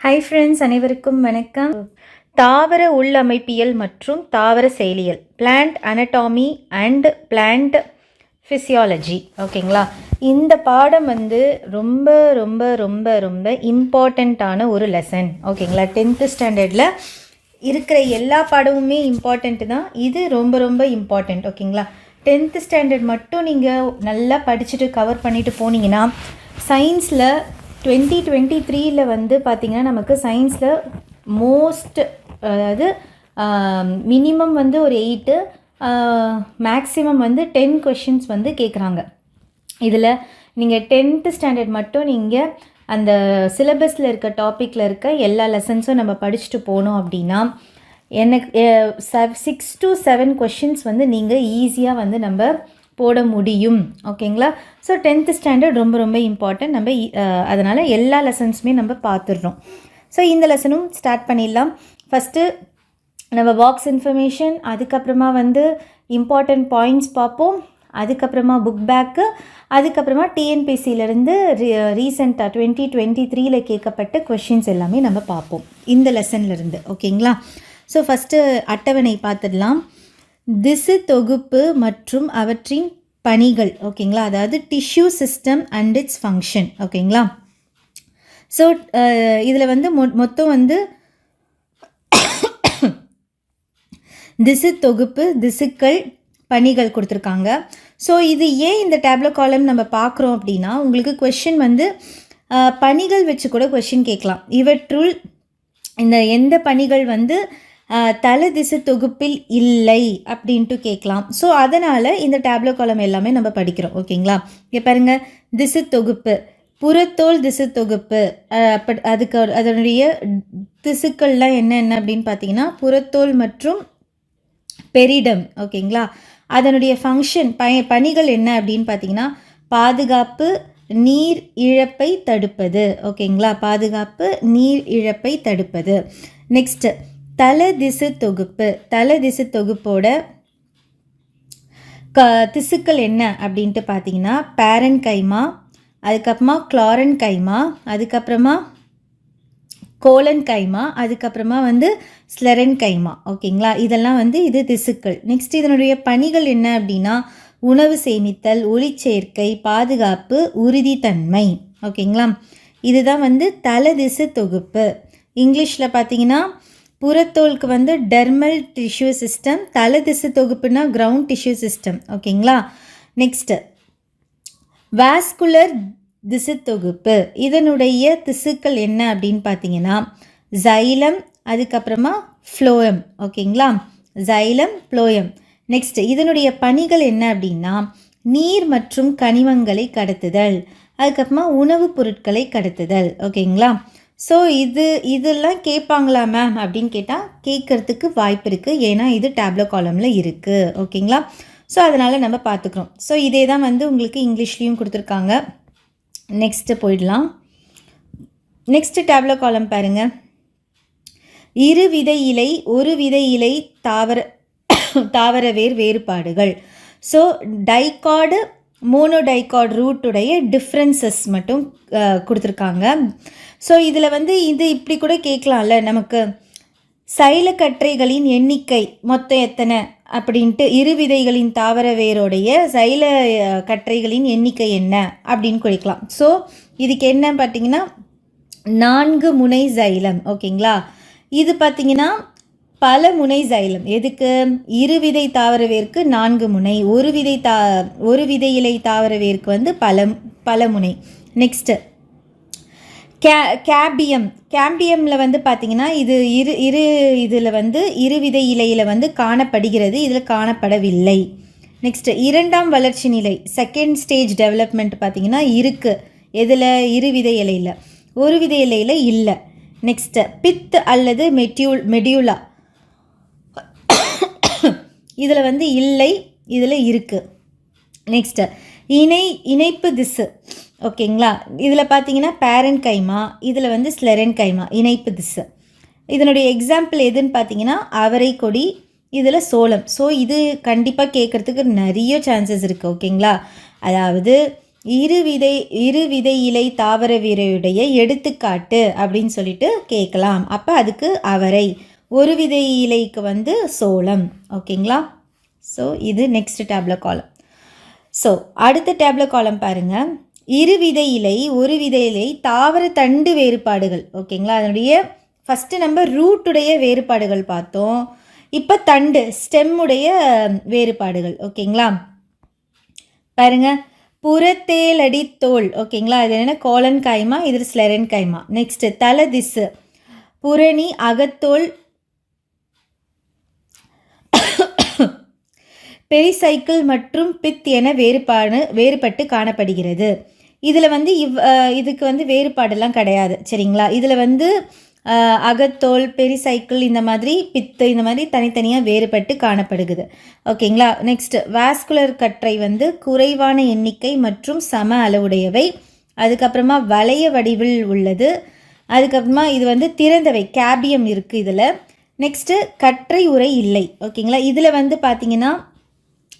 Hi friends அனைவருக்கும் வணக்கம். தாவர உள்ளமைப்பியல் மற்றும் தாவர செயலியல் plant anatomy and plant physiology ஓகேங்களா இந்த பாடம் வந்து ரொம்ப ரொம்ப ரொம்ப ரொம்ப இம்பார்ட்டண்ட்டான ஒரு லெசன் ஓகேங்களா டென்த்து ஸ்டாண்டர்டில் இருக்கிற எல்லா பாடமுமே இம்பார்ட்டண்ட்டு தான். இது ரொம்ப ரொம்ப இம்பார்ட்டண்ட் ஓகேங்களா டென்த்து ஸ்டாண்டர்ட் மட்டும் நீங்கள் நல்லா படிச்சுட்டு கவர் பண்ணிட்டு போனீங்கன்னா சயின்ஸில் டுவெண்ட்டி டுவெண்ட்டி த்ரீயில் வந்து பார்த்திங்கன்னா நமக்கு சயின்ஸில் மோஸ்ட் அதாவது மினிமம் வந்து ஒரு எயிட்டு மேக்ஸிமம் வந்து டென் கொஷின்ஸ் வந்து கேட்குறாங்க இதில் நீங்கள் டென்த்து ஸ்டாண்டர்ட் மட்டும் நீங்கள் அந்த சிலபஸில் இருக்க டாப்பிக்கில் இருக்க எல்லா லெசன்ஸும் நம்ம படிச்சுட்டு போனோம் அப்படின்னா எனக்கு சிக்ஸ் டு செவன் கொஷின்ஸ் வந்து நீங்கள் ஈஸியாக வந்து நம்ம போட முடியும். ஓகேங்களா ஸோ டென்த்து ஸ்டாண்டர்ட் ரொம்ப ரொம்ப இம்பார்ட்டன்ட் நம்ம அதனால் எல்லா லெசன்ஸுமே நம்ம பார்த்துடுறோம். ஸோ இந்த லெசனும் ஸ்டார்ட் பண்ணிடலாம். ஃபஸ்ட்டு நம்ம பாக்ஸ் இன்ஃபர்மேஷன் அதுக்கப்புறமா வந்து இம்பார்ட்டண்ட் பாயிண்ட்ஸ் பார்ப்போம். அதுக்கப்புறமா புக் பேக்கு அதுக்கப்புறமா டிஎன்பிசியிலேருந்து ரீசெண்டாக டுவெண்ட்டி டுவெண்ட்டி த்ரீயில் கேட்கப்பட்ட கொஷின்ஸ் எல்லாமே நம்ம பார்ப்போம். இந்த லெசன்லேருந்து ஓகேங்களா ஸோ ஃபஸ்ட்டு அட்டவணை பார்த்துடலாம். திசு தொகுப்பு மற்றும் அவற்றின் பணிகள் ஓகேங்களா? அதாவது tissue system and its function ஓகேங்களா? ஸோ இதில் வந்து மொ மொத்தம் வந்து திசு தொகுப்பு திசுக்கள் பணிகள் கொடுத்துருக்காங்க. ஸோ இது ஏன் இந்த டேப்லோ காலம் நம்ம பார்க்குறோம் அப்படின்னா உங்களுக்கு கொஷின் வந்து பணிகள் வச்சு கூட கொஷின் கேட்கலாம். இவற்றுள் இந்த எந்த பணிகள் வந்து அஹ், தல தொகுப்பில் இல்லை அப்படின்ட்டு கேட்கலாம். ஸோ அதனால் இந்த டேப்லோ காலம் எல்லாமே நம்ம படிக்கிறோம். ஓகேங்களா? இங்கே பாருங்க. திசு தொகுப்பு. புறத்தோல் திசு தொகுப்பு. அஹ், அதுக்கு அதனுடைய திசுக்கள்லாம் என்னென்ன அப்படின்னு பார்த்தீங்கன்னா புறத்தோல் மற்றும் பெரிடம். ஓகேங்களா? அதனுடைய ஃபங்க்ஷன் ப பணிகள் என்ன அப்படின்னு பார்த்தீங்கன்னா பாதுகாப்பு நீர் இழப்பை தடுப்பது. ஓகேங்களா? பாதுகாப்பு நீர் இழப்பை தடுப்பது. நெக்ஸ்ட்டு தல திசு தொகுப்பு தல திசு தொகுப்போட க திசுக்கள் என்ன அப்படின்ட்டு பார்த்தீங்கன்னா பேரன் கைமா அதுக்கப்புறமா குளாரன் கைமா அதுக்கப்புறமா கோலன் கைமா அதுக்கப்புறமா வந்து ஸ்லரன் கைமா ஓகேங்களா? இதெல்லாம் வந்து இது திசுக்கள். நெக்ஸ்ட் இதனுடைய பணிகள் என்ன அப்படின்னா உணவு சேமித்தல் ஒளிச்சேர்க்கை பாதுகாப்பு உறுதித்தன்மை. ஓகேங்களா? இதுதான் வந்து தல திசு தொகுப்பு. இங்கிலீஷில் பார்த்தீங்கன்னா புறத்தோலுக்கு வந்து டெர்மல் டிஷ்யூ சிஸ்டம் தலை திசு தொகுப்புனா கிரவுண்ட் டிஷ்யூ சிஸ்டம் ஓகேங்களா நெக்ஸ்ட்டு வாஸ்குலர் திசு தொகுப்பு. இதனுடைய திசுக்கள் என்ன அப்படின்னு பார்த்தீங்கன்னா ஜைலம் அதுக்கப்புறமா ஃப்ளோயம் ஓகேங்களா ஜைலம் ஃப்ளோயம் நெக்ஸ்ட் இதனுடைய பணிகள் என்ன அப்படின்னா நீர் மற்றும் கனிமங்களை கடத்துதல். அதுக்கப்புறமா உணவுப் பொருட்களை கடத்துதல். ஓகேங்களா ஸோ இது இதெல்லாம் கேட்பாங்களா மேம் அப்படின்னு கேட்டால் கேட்குறதுக்கு வாய்ப்பு இருக்குது ஏன்னா இது டேப்லோ காலமில் இருக்குது ஓகேங்களா ஸோ அதனால் நம்ம பார்த்துக்குறோம் ஸோ இதே தான் வந்து உங்களுக்கு இங்கிலீஷ்லேயும் கொடுத்துருக்காங்க. நெக்ஸ்ட்டு போயிடலாம். நெக்ஸ்ட்டு டேப்லோ காலம் பாருங்கள் இரு விதை இலை ஒரு விதை இலை தாவர தாவர வேர் வேறுபாடுகள். ஸோ டைகாடு மோனோடைகாட் ரூட்டுடைய டிஃப்ரென்சஸ் மட்டும் கொடுத்துருக்காங்க. ஸோ இதில் வந்து இது இப்படி கூட கேட்கலாம்ல நமக்கு சைலக்கற்றைகளின் எண்ணிக்கை மொத்தம் எத்தனை அப்படின்ட்டு இரு விதைகளின் தாவர வேரோடைய சைல கற்றைகளின் எண்ணிக்கை என்ன அப்படின்னு குறிக்கலாம் ஸோ இதுக்கு என்ன பார்த்தீங்கன்னா நான்கு முனை சைலம் ஓகேங்களா? இது பார்த்தீங்கன்னா பல முனை சைலம் எதுக்கு? இரு விதை தாவர நான்கு முனை. ஒரு விதை தா ஒரு விதை இலை தாவர வந்து பல பல முனை. Next K கேபியம். கேம்பியமில் வந்து பார்த்திங்கன்னா இது இரு இரு இதில் வந்து இருவிதை இலையில் வந்து காணப்படுகிறது. இதில் காணப்படவில்லை. நெக்ஸ்ட் இரண்டாம் வளர்ச்சி நிலை. செகண்ட் ஸ்டேஜ் டெவலப்மெண்ட் பார்த்திங்கன்னா இருக்குது எதில்? இருவிதை இலையில். ஒரு விதை இலையில் இல்லை. நெக்ஸ்ட்டு பித் அல்லது மெட்யூல் மெடியூலா. இதில் வந்து இல்லை இதில் இருக்குது நெக்ஸ்ட்டு இணை இணைப்பு திசு. ஓகேங்களா இதில் பார்த்தீங்கன்னா பேரன் கைமா இதில் வந்து ஸ்லெரன் கைமா இணைப்பு திசு. இதனுடைய எக்ஸாம்பிள் எதுன்னு பார்த்தீங்கன்னா அவரை கொடி இதில் சோளம். ஸோ இது கண்டிப்பாக கேட்குறதுக்கு நிறைய சான்சஸ் இருக்குது ஓகேங்களா அதாவது இரு விதை இரு விதை இலை தாவர வீரையுடைய எடுத்துக்காட்டு அப்படின்னு சொல்லிட்டு கேட்கலாம் அப்போ அதுக்கு அவரை ஒரு விதை இலைக்கு வந்து சோளம். ஓகேங்களா? ஸோ இது நெக்ஸ்ட் டேப்ல காலம் ஸோ அடுத்த டேப்ல காலம் பாருங்கள் இரு விதை இலை ஒரு விதை இலை தாவர தண்டு வேறுபாடுகள். ஓகேங்களா? அதனுடைய ஃபஸ்ட்டு நம்ம ரூட்டுடைய வேறுபாடுகள் பார்த்தோம். இப்போ தண்டு ஸ்டெம்முடைய வேறுபாடுகள். ஓகேங்களா? பாருங்க. புறத்தேலடி தோல். ஓகேங்களா? இது என்ன? Collenchyma? இது ஸ்லெரன் காய்மா? நெக்ஸ்ட்டு தலை திசு. புரணி அகத்தோல் பெரிசைக்கிள் மற்றும் பித் என வேறுபாடு வேறுபட்டு காணப்படுகிறது. இதில் வந்து இவ் இதுக்கு வந்து வேறுபாடெல்லாம் கிடையாது. சரிங்களா? இதில் வந்து அகத்தோல் பெரிசைக்கிள் இந்த மாதிரி பித்து இந்த மாதிரி தனித்தனியாக வேறுபட்டு காணப்படுகிறது. ஓகேங்களா? நெக்ஸ்ட் வாஸ்குலர் கற்றை வந்து குறைவான எண்ணிக்கை மற்றும் சம அளவுடையவை. அதுக்கப்புறமா வளைய வடிவில் உள்ளது. அதுக்கப்புறமா இது வந்து திறந்தவை கேபியம் இருக்குது இதில். நெக்ஸ்ட்டு கற்றை உரை இல்லை. ஓகேங்களா? இதில் வந்து பார்த்தீங்கன்னா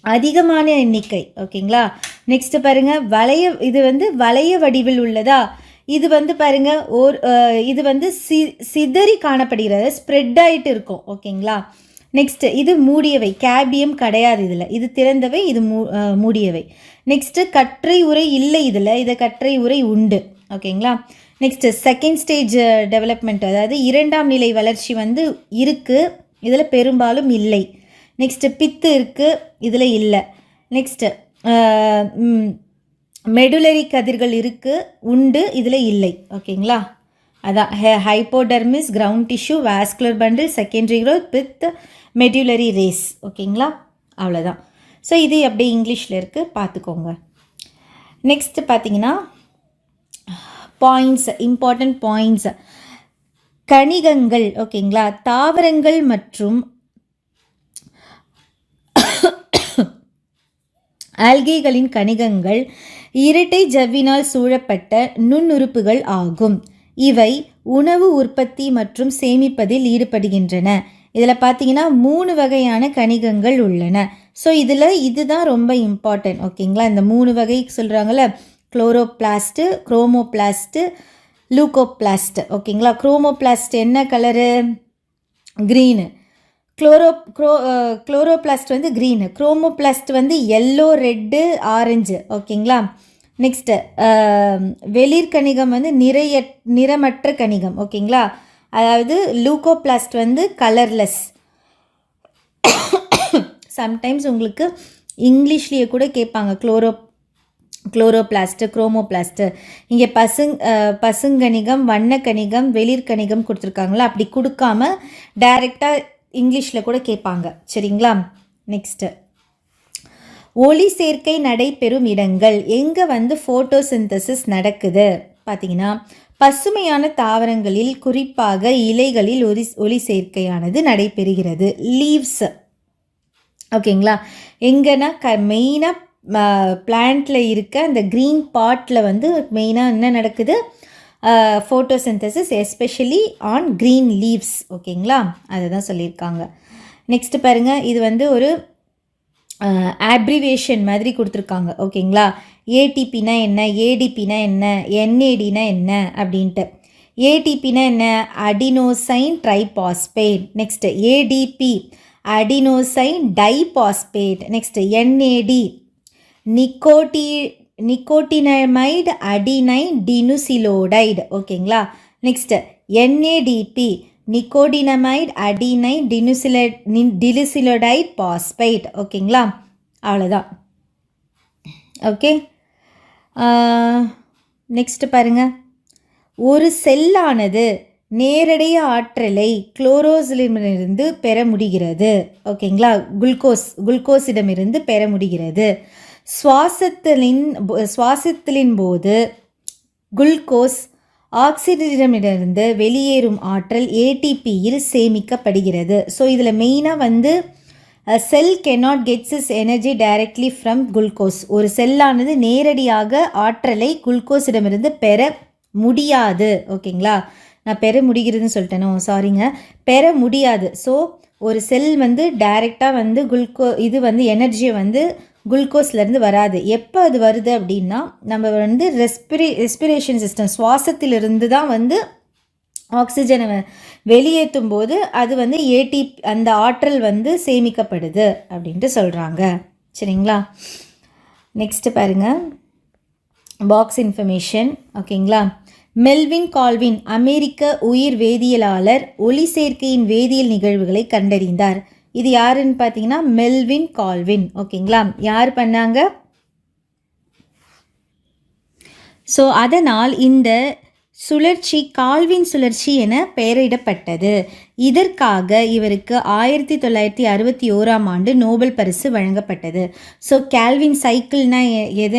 அதிகமான எண்ணிக்கை ஓகேங்களா? நெக்ஸ்ட்டு பாருங்க வளைய இது வந்து வளைய வடிவில் உள்ளதா? இது வந்து பாருங்க ஓர் இது வந்து சி சிதறி காணப்படுகிறது ஸ்ப்ரெட் ஆயிட்டு இருக்கும் ஓகேங்களா? நெக்ஸ்ட்டு இது மூடியவை கேபியம் கிடையாது இதில். இது திறந்தவை இது மூ மூடியவை. நெக்ஸ்ட்டு கற்றை உரை இல்லை இதில். இது கற்றை உரை உண்டு ஓகேங்களா? நெக்ஸ்ட்டு செகண்ட் ஸ்டேஜ் டெவலப்மெண்ட் அதாவது இரண்டாம் நிலை வளர்ச்சி வந்து இருக்குது இதில் பெரும்பாலும் இல்லை. நெக்ஸ்ட்டு பித்து இருக்குது இதில் இல்லை. நெக்ஸ்ட்டு மெடுலரி கதிர்கள் இருக்குது உண்டு இதில் இல்லை. ஓகேங்களா அதான் hypodermis ground tissue vascular bundle secondary growth with medullary rays ஓகேங்களா அவ்வளோதான் ஸோ இது அப்படியே இங்கிலீஷில் இருக்குது பார்த்துக்கோங்க நெக்ஸ்ட்டு பார்த்தீங்கன்னா பாயிண்ட்ஸ் இம்பார்ட்டண்ட் பாயிண்ட்ஸ் கணிகங்கள் ஓகேங்களா தாவரங்கள் மற்றும் ஆல்கேகளின் கணிகங்கள் இரட்டை ஜவ்வினால் சூழப்பட்ட நுண்ணுறுப்புகள் ஆகும். இவை உணவு உற்பத்தி மற்றும் சேமிப்பதில் ஈடுபடுகின்றன. இதில் பார்த்தீங்கன்னா மூணு வகையான கணிகங்கள் உள்ளன. ஸோ இதில் இதுதான் ரொம்ப இம்பார்ட்டன்ட் ஓகேங்களா இந்த மூணு வகை சொல்கிறாங்கள குளோரோபிளாஸ்ட்டு குரோமோபிளாஸ்ட்டு லூகோபிளாஸ்ட் ஓகேங்களா குரோமோபிளாஸ்ட் என்ன கலரு க்ரீனு குளோரோ க்ரோ குளோரோபிளாஸ்ட் வந்து க்ரீனு குரோமோபிளாஸ்ட் வந்து எல்லோ ரெட்டு ஆரஞ்சு ஓகேங்களா? நெக்ஸ்ட்டு வெளிர் கணிகம் வந்து நிறைய நிறமற்ற கணிகம் ஓகேங்களா? அதாவது லூகோபிளாஸ்ட் வந்து கலர்லெஸ் சம்டைம்ஸ் உங்களுக்கு இங்கிலீஷ்லேயே கூட கேட்பாங்க குளோரோ குளோரோபிளாஸ்ட்டு குரோமோபிளாஸ்ட்டு இங்கே பசுங் பசுங்கணிகம் வண்ணக்கணிகம் வெளிர்கணிகம் கொடுத்துருக்காங்களா? அப்படி கொடுக்காம டைரெக்டாக இங்கிலீஷில் கூட கேட்பாங்க. சரிங்களா? நெக்ஸ்ட்டு ஒளி சேர்க்கை நடைபெறும் இடங்கள். எங்கே வந்து ஃபோட்டோசிந்தசிஸ் நடக்குது? பார்த்தீங்கன்னா பசுமையான தாவரங்களில் குறிப்பாக இலைகளில் ஒலி ஒளி சேர்க்கையானது நடைபெறுகிறது. லீவ்ஸ் ஓகேங்களா? எங்கன்னா க மெயினாக பிளான்ட்டில் இருக்க அந்த க்ரீன் பாட்டில் வந்து மெயினாக என்ன நடக்குது? Photosynthesis especially on green leaves ஓகேங்களா? அதை தான் சொல்லியிருக்காங்க. நெக்ஸ்ட்டு பாருங்கள் இது வந்து ஒரு ஆப்ரிவேஷன் மாதிரி கொடுத்துருக்காங்க ஓகேங்களா? ஏடிபினா என்ன? ஏடிபினா என்ன? என்ஏடினா என்ன? அப்படின்ட்டு. ஏடிபினா என்ன? Adenosine triphosphate next ATP adenosine diphosphate next NAD நிக்கோட்டி nicotinamide adenine dinucleotide. ஓகேங்களா? நெக்ஸ்ட்டு என்ஏடிபி நிக்கோடினமைட் அடினைன் டினுசில டினுசிலோடைட் பாஸ்பைட். ஓகேங்களா? அவ்வளோதான் ஓகே? நெக்ஸ்ட்டு பாருங்க. ஒரு செல்லானது நேரடி ஆற்றலை குளோரோசிலிருந்து பெற முடிகிறது. ஓகேங்களா? குளுக்கோஸ் குளுக்கோஸிடமிருந்து பெற முடிகிறது. சுவாசத்தலின் சுவாசத்தலின் போது குளுக்கோஸ் ஆக்சிஜனிடமிருந்து வெளியேறும் ஆற்றல் ஏடிபியில் சேமிக்கப்படுகிறது. ஸோ இதில் மெயினாக வந்து cell cannot gets is energy directly from glucose ஒரு செல்லானது நேரடியாக ஆற்றலை குளுக்கோஸிடமிருந்து பெற முடியாது. ஓகேங்களா? நான் பெற முடிகிறதுன்னு சொல்லிட்டேனோ? சாரிங்க பெற முடியாது. ஸோ ஒரு செல் வந்து டைரெக்டாக வந்து குளுக்கோ இது வந்து எனர்ஜியை வந்து குளுக்கோஸ்லேருந்து வராது. எப்போ அது வருது அப்படின்னா நம்ம வந்து ரெஸ்பிரே ரெஸ்பிரேஷன் சிஸ்டம் சுவாசத்திலிருந்து தான் வந்து ஆக்சிஜனை வெளியேற்றும் போது அது வந்து ஏடி அந்த ஆற்றல் வந்து சேமிக்கப்படுது அப்படின்ட்டு சொல்கிறாங்க சரிங்களா? நெக்ஸ்ட்டு பாருங்கள் பாக்ஸ் இன்ஃபர்மேஷன் ஓகேங்களா? மெல்வின் கால்வின் அமெரிக்க உயிர் வேதியியலாளர் ஒளி சேர்க்கையின் வேதியியல் நிகழ்வுகளை கண்டறிந்தார். இது யாருன்னு பார்த்தீங்கன்னா மெல்வின் கால்வின். ஓகேங்களா? யார் பண்ணாங்க? ஸோ அதனால் இந்த சுழற்சி கால்வின் சுழற்சி என பெயரிடப்பட்டது. இதற்காக இவருக்கு ஆயிரத்தி தொள்ளாயிரத்தி அறுபத்தி ஓராம் ஆண்டு நோபல் பரிசு வழங்கப்பட்டது. ஸோ கேல்வின் சைக்கிள்னால் எ-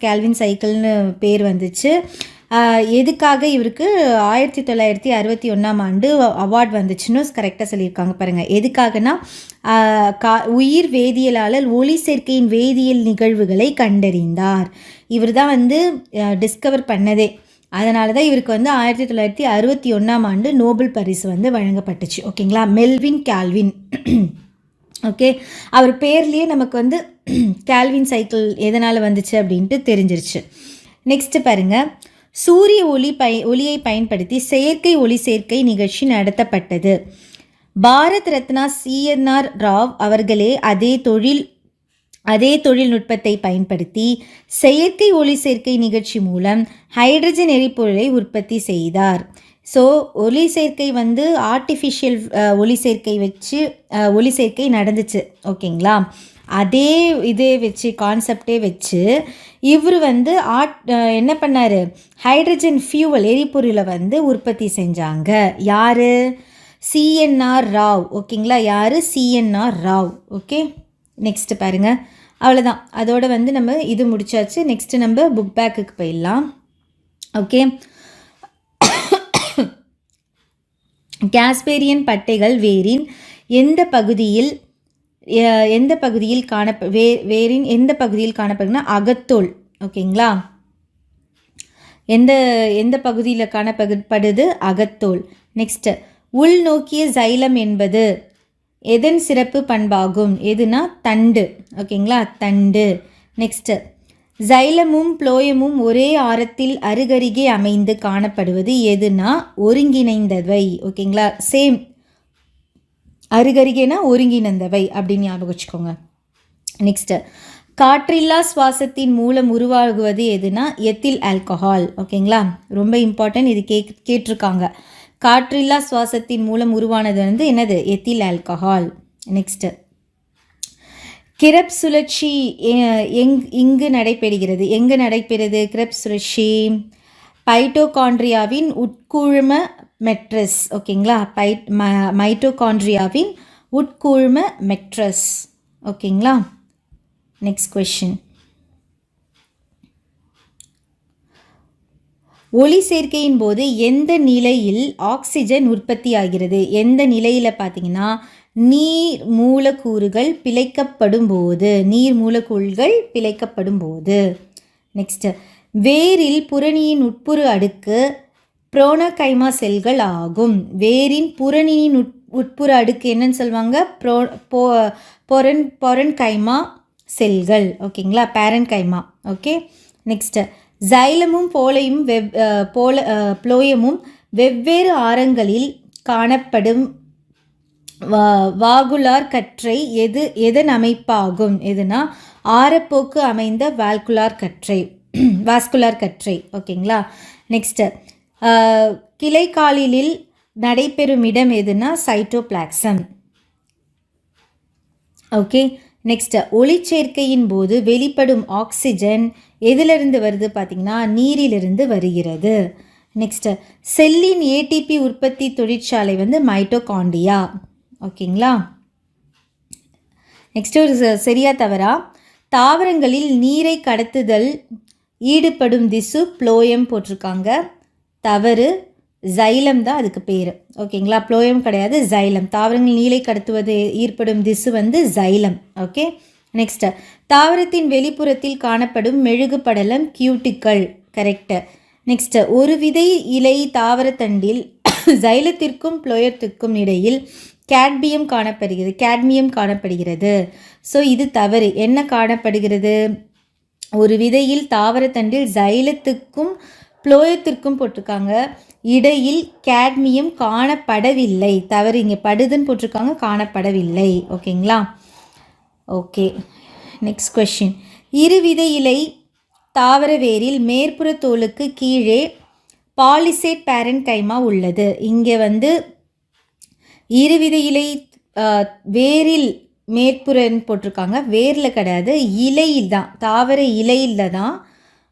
கேல்வின் சைக்கிள்னு பேர் வந்துச்சு? எதுக்காக இவருக்கு ஆயிரத்தி தொள்ளாயிரத்தி அறுபத்தி ஒன்றாம் ஆண்டு அவார்ட் வந்துச்சுன்னு கரெக்டாக சொல்லியிருக்காங்க பாருங்கள் எதுக்காகனா கா உயிர் வேதியியலாளர் ஒளி சேர்க்கையின் வேதியியல் நிகழ்வுகளை கண்டறிந்தார். இவர் தான் வந்து டிஸ்கவர் பண்ணதே. அதனால தான் இவருக்கு வந்து ஆயிரத்தி தொள்ளாயிரத்தி அறுபத்தி ஒன்றாம் ஆண்டு நோபல் பரிசு வந்து வழங்கப்பட்டுச்சு. ஓகேங்களா? Melvin Calvin. ஓகே? அவர் பேர்லேயே நமக்கு வந்து கேல்வின் சைக்கிள் எதனால் வந்துச்சு அப்படின்ட்டு தெரிஞ்சிருச்சு. நெக்ஸ்ட்டு பாருங்கள் சூரிய ஒளி பய ஒளியை பயன்படுத்தி செயற்கை ஒளி சேர்க்கை நிகழ்ச்சி நடத்தப்பட்டது. பாரத் ரத்னா சிஎன்ஆர் ராவ் அவர்களே அதே தொழில் அதே தொழில்நுட்பத்தை பயன்படுத்தி செயற்கை ஒளி சேர்க்கை நிகழ்ச்சி மூலம் ஹைட்ரஜன் எரிபொருளை உற்பத்தி செய்தார். ஸோ ஒளி சேர்க்கை வந்து ஆர்டிஃபிஷியல் ஒளி சேர்க்கை வச்சு ஒளி சேர்க்கை நடந்துச்சு. ஓகேங்களா? அதே இதே வச்சு கான்செப்டே வச்சு இவர் வந்து ஆட் என்ன பண்ணார்? ஹைட்ரஜன் ஃபியூவல் எரிபொருளை வந்து உற்பத்தி செஞ்சாங்க. யார்? சிஎன்ஆர் ராவ். ஓகேங்களா? யார்? சிஎன்ஆர் ராவ். ஓகே? நெக்ஸ்ட் பாருங்கள் அவ்வளோதான் அதோட வந்து நம்ம இது முடிச்சாச்சு. நெக்ஸ்ட் நம்ம புக் பேக்குக்கு போயிடலாம். ஓகே? காஸ்பேரியன் பட்டைகள் வேரின் எந்த பகுதியில் எந்த பகுதியில் காண வே வேரின் எந்த பகுதியில் காணப்படுதுன்னா அகத்தோல். ஓகேங்களா? எந்த எந்த பகுதியில் காணப்படுது? அகத்தோல். நெக்ஸ்ட்டு உள்நோக்கிய சைலம் என்பது எதன் சிறப்பு பண்பாகும்? எதுனா தண்டு. ஓகேங்களா? தண்டு. நெக்ஸ்ட்டு சைலமும் புளோயமும் ஒரே ஆரத்தில் அருகருகே அமைந்து காணப்படுவது எதுனா? ஒருங்கிணைந்தவை. ஓகேங்களா? சேம் அருகருகேனா ஒருங்கிணைந்தவை அப்படின்னு ஞாபகம் வச்சுக்கோங்க. நெக்ஸ்ட்டு காற்றில்லா சுவாசத்தின் மூலம் உருவாகுவது எதுனா எத்தில் ஆல்கஹால் ஓகேங்களா? ரொம்ப இம்பார்ட்டன்ட் இது கே கேட்டிருக்காங்க. காற்றில்லா சுவாசத்தின் மூலம் உருவானது வந்து என்னது? எத்தில் ஆல்கஹால் நெக்ஸ்ட்டு கிரப் சுழற்சி எங் இங்கு நடைபெறுகிறது. எங்கு நடைபெறுது? கிரப் சுழற்சி. பைட்டோகாண்ட்ரியாவின் உட்குழும மெட்ரஸ் ஓகேங்களா? பை ம- மைட்டோகாண்ட்ரியாவின் உட்கூழ்ம மெட்ரஸ் ஓகேங்களா? நெக்ஸ்ட் கொஷின் ஒளி சேர்க்கையின் போது எந்த நிலையில் ஆக்சிஜன் உற்பத்தி ஆகிறது எந்த நிலையில் பார்த்தீங்கன்னா நீர் மூலக்கூறுகள் பிழைக்கப்படும் போது நீர் மூலக்கூறுகள் பிழைக்கப்படும் போது. நெக்ஸ்ட்டு வேரில் புறணியின் உட்புற அடுக்கு புரோனகைமா செல்கள் ஆகும் வேரின் புறணியின் உட் உட்புற அடுக்கு என்னன்னு சொல்லுவாங்க? ப்ரோ போ பொரன் பொரன்கைமா செல்கள். ஓகேங்களா? பேரன்கைமா. ஓகே? நெக்ஸ்ட்டு சைலமும் போலையும் வெவ் போல புளோயமும் வெவ்வேறு ஆரங்களில் காணப்படும் வா- வாகுலார் கற்றை எது எதன் அமைப்பாகும்? எதுனா ஆரப்போக்கு அமைந்த வால்குலார் கற்றை. வாஸ்குலார் கற்றை. ஓகேங்களா? நெக்ஸ்ட்டு கிளைக்காலிலில் நடைபெறும் இடம் எதுனா சைட்டோபிளாக்சம் ஓகே நெக்ஸ்ட் ஒளிச்சேர்க்கையின் போது வெளிப்படும் ஆக்சிஜன் எதிலிருந்து வருது பார்த்திங்கன்னா நீரிலிருந்து வருகிறது. நெக்ஸ்ட்டு செல்லின் ஏடிபி உற்பத்தி தொழிற்சாலை வந்து மைட்டோகாண்டியா ஓகேங்களா நெக்ஸ்ட் ஒரு ச- சரியா தவறா? தாவரங்களில் நீரை கடத்துதல் ஈடுபடும் திசு ப்ளோயம் போட்டிருக்காங்க. தவறு ஜைலம் தான் அதுக்கு பேர். ஓகேங்களா? ப்ளோயம் கிடையாது ஜைலம் தாவரங்கள் நீலை கடத்துவது ஈர்ப்படும் திசு வந்து ஜைலம் ஓகே? நெக்ஸ்ட் தாவரத்தின் வெளிப்புறத்தில் காணப்படும் மெழுகு படலம் கியூட்டிக்கல் கரெக்டு நெக்ஸ்ட் ஒரு விதை இலை தாவரத்தண்டில் ஜைலத்திற்கும் ப்ளோயத்திற்கும் இடையில் கேட்மியம் காணப்படுகிறது கேட்மியம் காணப்படுகிறது. ஸோ இது தவறு. என்ன காணப்படுகிறது? ஒரு விதையில் தாவரத்தண்டில் ஜைலத்துக்கும் புளோயத்திற்கும் போட்டிருக்காங்க. இடையில் கேட்மியம் காணப்படவில்லை. தவறு இங்கே படுதுன்னு போட்டிருக்காங்க காணப்படவில்லை. ஓகேங்களா? ஓகே நெக்ஸ்ட் கொஷின் இருவித இலை தாவர வேரில் மேற்புற தோலுக்கு கீழே பாலிசேட் பேரண்ட் கைமா உள்ளது. இங்கே வந்து இருவித இலை வேரில் மேற்புறன்னு போட்டிருக்காங்க. வேரில் கிடையாது இலையில் தான் தாவர இலையில் தான்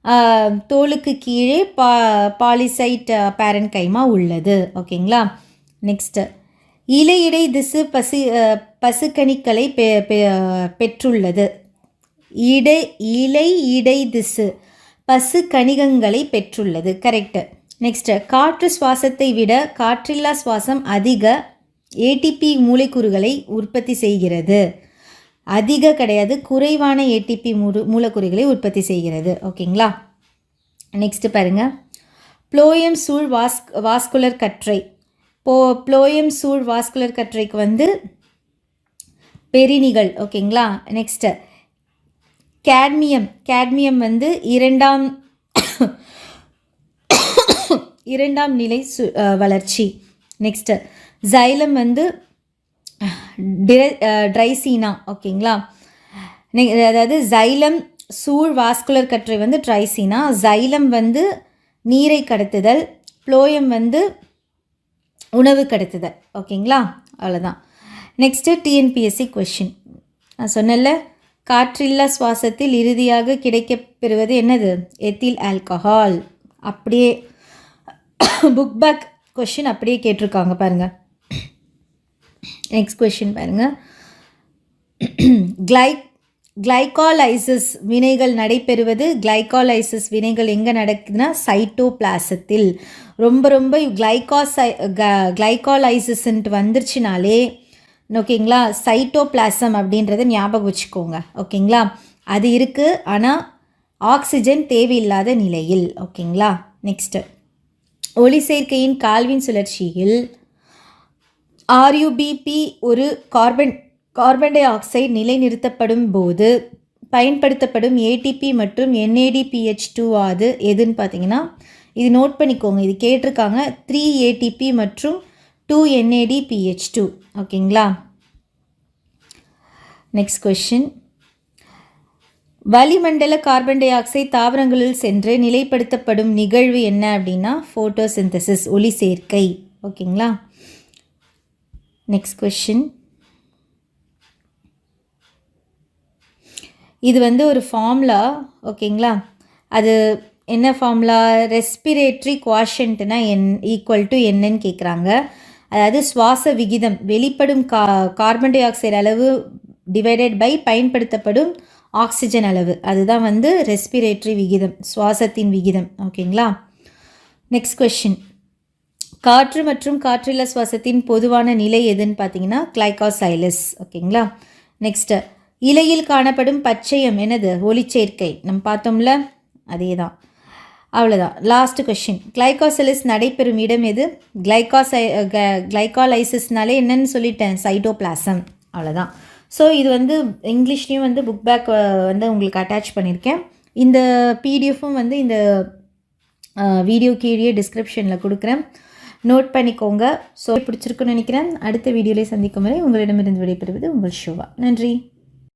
தோலுக்கு கீழே பா பாலிசைட் பேரன் கைமா உள்ளது. ஓகேங்களா? நெக்ஸ்ட்டு இலையிடை திசு பசு பசுக்கணிக்களை பெ பெ- பெற்றுள்ளது. இடை இலை இடை திசு பசு கணிகங்களை பெற்றுள்ளது. கரெக்டு நெக்ஸ்ட்டு காற்று சுவாசத்தை விட காற்றில்லா சுவாசம் அதிக ஏடிபி மூளைக்கூறுகளை உற்பத்தி செய்கிறது. அதிக கிடையாது குறைவான ஏடிபி மூடு மூலக்கூறுகளை உற்பத்தி செய்கிறது. ஓகேங்களா? நெக்ஸ்ட்டு பாருங்கள் ப்ளோயம் சூழ் வாஸ் வாஸ்குலர் கற்றை. போ ப்ளோயம் சூழ் வாஸ்குலர் கற்றைக்கு வந்து பெரிணிகள். ஓகேங்களா? நெக்ஸ்ட்டு கேட்மியம் கேட்மியம் வந்து இரண்டாம் இரண்டாம் நிலை சு வளர்ச்சி. நெக்ஸ்ட்டு ஜைலம் வந்து ட்ரைசீனா ஓகேங்களா? நெ- அதாவது ஜைலம் சூழ் வாஸ்குலர் கற்றை வந்து ட்ரைசீனா ஜைலம் வந்து நீரை கடத்துதல் ப்ளோயம் வந்து உணவு கடத்துதல் ஓகேங்களா? அவ்வளோதான் நெக்ஸ்ட்டு டிஎன்பிஎஸ்சி கொஷின் நான் சொன்னேன்ல காற்றில்லா சுவாசத்தில் இறுதியாக கிடைக்கப் பெறுவது என்னது? எத்தில் ஆல்கஹால் அப்படியே புக் பேக் கொஷின் அப்படியே கேட்டிருக்காங்க பாருங்கள் நெக்ஸ்ட் கொஷின் பாருங்கள் கிளை கிளைகாலைசிஸ் வினைகள் நடைபெறுவது கிளைகாலைசிஸ் வினைகள் எங்கே நடக்குதுன்னா சைட்டோபிளாசத்தில் ரொம்ப ரொம்ப கிளைகாசை கிளைகாலைசிஸ்ன்ட்டு வந்துருச்சுனாலே ஓகேங்களா சைட்டோபிளாசம் அப்படின்றத ஞாபகம் வச்சுக்கோங்க. ஓகேங்களா? அது இருக்குது ஆனால் ஆக்சிஜன் தேவையில்லாத நிலையில். ஓகேங்களா? நெக்ஸ்ட்டு ஒளி சேர்க்கையின் கால்வின் சுழற்சியில் ஆர்யூபிபி ஒரு கார்பன் கார்பன் டை ஆக்சைடு நிலைநிறுத்தப்படும் போது பயன்படுத்தப்படும் ஏடிபி மற்றும் என்ஏடிபிஹெச் டூ ஆது எதுன்னு பார்த்தீங்கன்னா இது நோட் பண்ணிக்கோங்க. இது கேட்டிருக்காங்க த்ரீ ஏடிபி மற்றும் டூ என்ஏடிபிஹெச் டூ ஓகேங்களா? நெக்ஸ்ட் கொஷின் வளிமண்டல கார்பன் டை ஆக்சைடு தாவரங்களில் சென்று நிலைப்படுத்தப்படும் நிகழ்வு என்ன அப்படின்னா ஃபோட்டோசிந்தசிஸ் ஒளி சேர்க்கை. ஓகேங்களா? நெக்ஸ்ட் கொஷின் இது வந்து ஒரு ஃபார்முலா ஓகேங்களா அது என்ன ஃபார்முலா ரெஸ்பிரேட்ரி குவாஷன்ட்னா என் ஈக்குவல் டு என்னன்னு கேட்குறாங்க அதாவது சுவாச விகிதம் வெளிப்படும் கா கார்பன் டை ஆக்சைடு அளவு டிவைடட் பை பயன்படுத்தப்படும் ஆக்சிஜன் அளவு. அதுதான் வந்து ரெஸ்பிரேட்ரி விகிதம் சுவாசத்தின் விகிதம் ஓகேங்களா நெக்ஸ்ட் கொஷின் காற்று மற்றும் காற்றில சுவாசத்தின் பொதுவான நிலை எதுன்னு பார்த்தீங்கன்னா கிளைகாசைலஸ் ஓகேங்களா நெக்ஸ்ட்டு இலையில் காணப்படும் பச்சையம் என்னது? ஒளிச்சேர்க்கை நம்ம பார்த்தோம்ல அதே தான் அவ்வளோதான் லாஸ்ட் கொஷின் கிளைகாசலிஸ் நடைபெறும் இடம் எது? கிளைகாசை கிளைகாலைசிஸ்னாலே என்னன்னு சொல்லிட்டேன் சைட்டோபிளாசம் அவ்வளோதான் ஸோ இது வந்து இங்கிலீஷ்லேயும் வந்து புக் பேக் வந்து உங்களுக்கு அட்டாச் பண்ணியிருக்கேன். இந்த பிடிஎஃப்பும் வந்து இந்த வீடியோ கீழே டிஸ்கிரிப்ஷனில் கொடுக்குறேன். நோட் பண்ணிக்கோங்க. ஸோ பிடிச்சிருக்குன்னு நினைக்கிறேன். அடுத்த வீடியோவில் சந்திக்கும் வரை உங்களிடமிருந்து விடைபெறுவது உங்கள் ஷோவா. நன்றி.